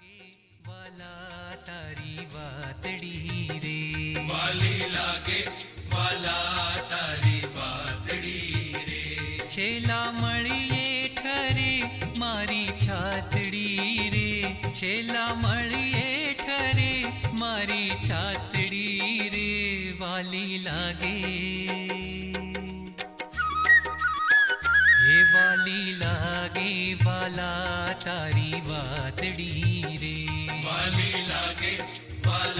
વાલા તારી વાતડી રે વાલી લાગે વાલા તારી વાતડી રે છેલા મળીએ ઠરે મારી છાતડી રે છેલા મળીએ ઠરે મારી છાતડી રે વાલી લાગે હે વાલી લાગે વાલા તારી વાતડી રે વાલી લાગે વાલા તારી